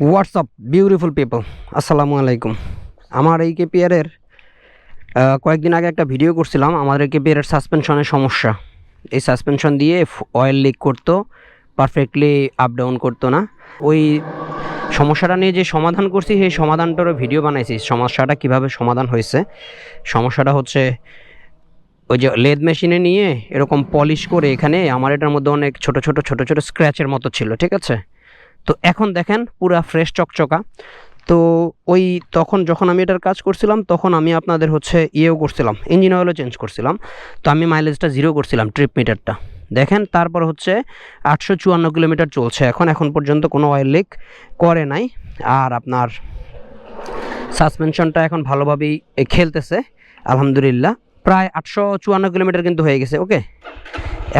WhatsApp beautiful people আসসালামু আলাইকুম আমার এই কেপিআরের কয়েকদিন আগে একটা ভিডিও করছিলাম, আমাদের এই কেপিআরের সাসপেনশনের সমস্যা। এই সাসপেনশন দিয়ে অয়েল লিক করতো পারফেক্টলি আপ ডাউন করতো না। ওই সমস্যাটা নিয়ে যে সমাধান করছি, সেই সমাধানটারও ভিডিও বানাইছি। সমস্যাটা কীভাবে সমাধান হয়েছে? সমস্যাটা হচ্ছে, ওই যে লেদ মেশিনে নিয়ে এরকম পলিশ করে এখানে, আমার এটার মধ্যে অনেক ছোট ছোট ছোট ছোট স্ক্র্যাচের মতো ছিল, ঠিক আছে? তো এখন দেখেন পুরা ফ্রেশ চকচকা। তো ওই তখন যখন আমি এটার কাজ করছিলাম, তখন আমি আপনাদের হচ্ছে ইয়েও করছিলাম ইঞ্জিন অয়েলও চেঞ্জ করছিলাম। তো আমি মাইলেজটা জিরো করছিলাম ট্রিপ মিটারটা দেখেন তারপর হচ্ছে আটশো চুয়ান্ন কিলোমিটার চলছে এখন এখন পর্যন্ত কোনো অয়েল লিক করে নাই। আর আপনার সাসপেনশনটা এখন ভালোভাবেই খেলতেছে, আলহামদুলিল্লাহ। প্রায় আটশো চুয়ান্ন কিলোমিটার কিন্তু হয়ে গেছে ওকে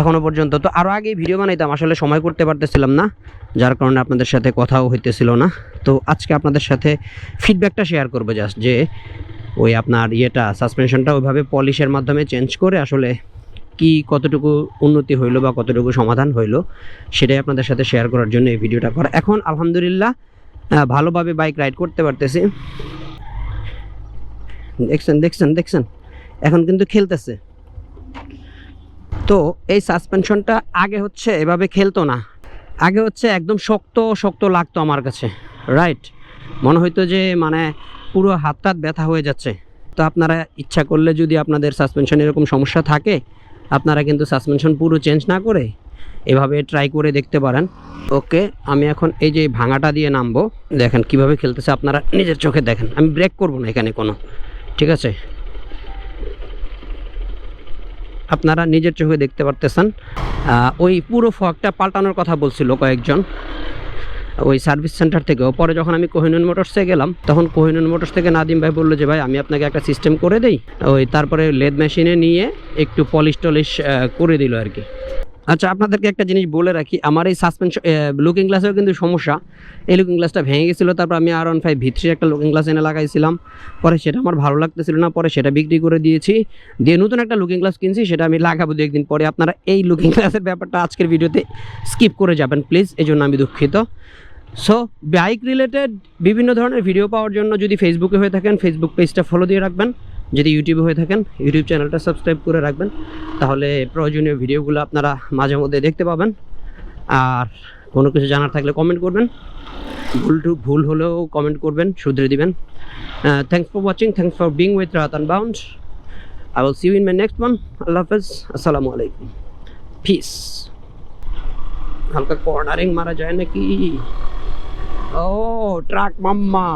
এখনও পর্যন্ত। তো আরও আগে ভিডিও বানাইতাম, আসলে সময় করতে পারতেছিলাম না, যার কারণে আপনাদের সাথে কথাও হইতেছিল না। তো আজকে আপনাদের সাথে ফিডব্যাকটা শেয়ার করব জাস্ট যে ওই আপনার ইয়েটা সাসপেনশনটা ওইভাবে পলিশের মাধ্যমে চেঞ্জ করে আসলে কি কতটুকু উন্নতি হইল বা কতটুকু সমাধান হইল, সেটাই আপনাদের সাথে শেয়ার করার জন্য এই ভিডিওটা করা। এখন আলহামদুলিল্লাহ ভালোভাবে বাইক রাইড করতে পারতেছি। দেখছেন দেখছেন দেখছেন? এখন কিন্তু খেলতেছে। তো এই সাসপেনশনটা আগে হচ্ছে এভাবে খেলতো না। আগে হচ্ছে একদম শক্ত শক্ত লাগতো আমার কাছে। রাইট মনে হইতো যে মানে পুরো হাত টাত ব্যথা হয়ে যাচ্ছে। তো আপনারা ইচ্ছা করলে যদি আপনাদের সাসপেনশন এরকম সমস্যা থাকে, আপনারা কিন্তু সাসপেনশন পুরো চেঞ্জ না করে এভাবে ট্রাই করে দেখতে পারেন। ওকে আমি এখন এই যে ভাঙাটা দিয়ে নামবো। দেখেন কীভাবে খেলতেছে আপনারা নিজের চোখে দেখেন। আমি ব্রেক করব না এখানে কোনো। ঠিক আছে? আপনারা নিজের চোখে দেখতে পারতেছেন। ওই পুরো ফগটা পাল্টানোর কথা বলছিল কয়েকজন। ওই সার্ভিস সেন্টার থেকেও। পরে যখন আমি কোহিনুন মোটরসে গেলাম, তখন কোহিনুন মোটরস থেকে নাদিম ভাই বলল যে, ভাই, আমি আপনাকে একটা সিস্টেম করে দিই। ওই তারপরে লেদ মেশিনে নিয়ে একটু পলিশ টলিশ করে দিল আর কি। আচ্ছা আপনাদেরকে একটা জিনিস বলে রাখি, আমার এই সাসপেনশন লুকিং গ্লাসেও কিন্তু সমস্যা। এই লুকিং গ্লাসটা ভেঙে গেছিল, তারপর আমি আর ওয়ান ফাইভ ভিত্রি একটা লুকিং গ্লাস এনে লাগাইছিলাম। পরে সেটা আমার ভালো লাগতেছিল না, পরে সেটা বিক্রি করে দিয়েছি। দিয়ে নতুন একটা লুকিং গ্লাস কিনছি, সেটা আমি লাগাবো দু একদিন পরে। আপনারা এই লুকিং গ্লাসের ব্যাপারটা আজকের ভিডিওতে স্কিপ করে যাবেন প্লিজ এই জন্য আমি দুঃখিত। সো বাইক রিলেটেড বিভিন্ন ধরনের ভিডিও পাওয়ার জন্য যদি ফেসবুকে হয়ে থাকেন ফেসবুক পেজটা ফলো দিয়ে রাখবেন। যদি ইউটিউবে হয়ে থাকেন ইউটিউব চ্যানেলটা সাবস্ক্রাইব করে রাখবেন, তাহলে প্রয়োজনীয় ভিডিওগুলো আপনারা মাঝে মধ্যে দেখতে পাবেন। আর কোনো কিছু জানার থাকলে কমেন্ট করবেন। ভুল ভুল হলেও কমেন্ট করবেন, শুধরে দিবেন। Thanks for watching thanks for being with Ratan bound I will see you in my next one আল্লাহ হাফেজ। আসসালামু আলাইকুম। পিস হালকা কর্নারিং মারা যায় নাকি? ও ট্রাক মাম্মা।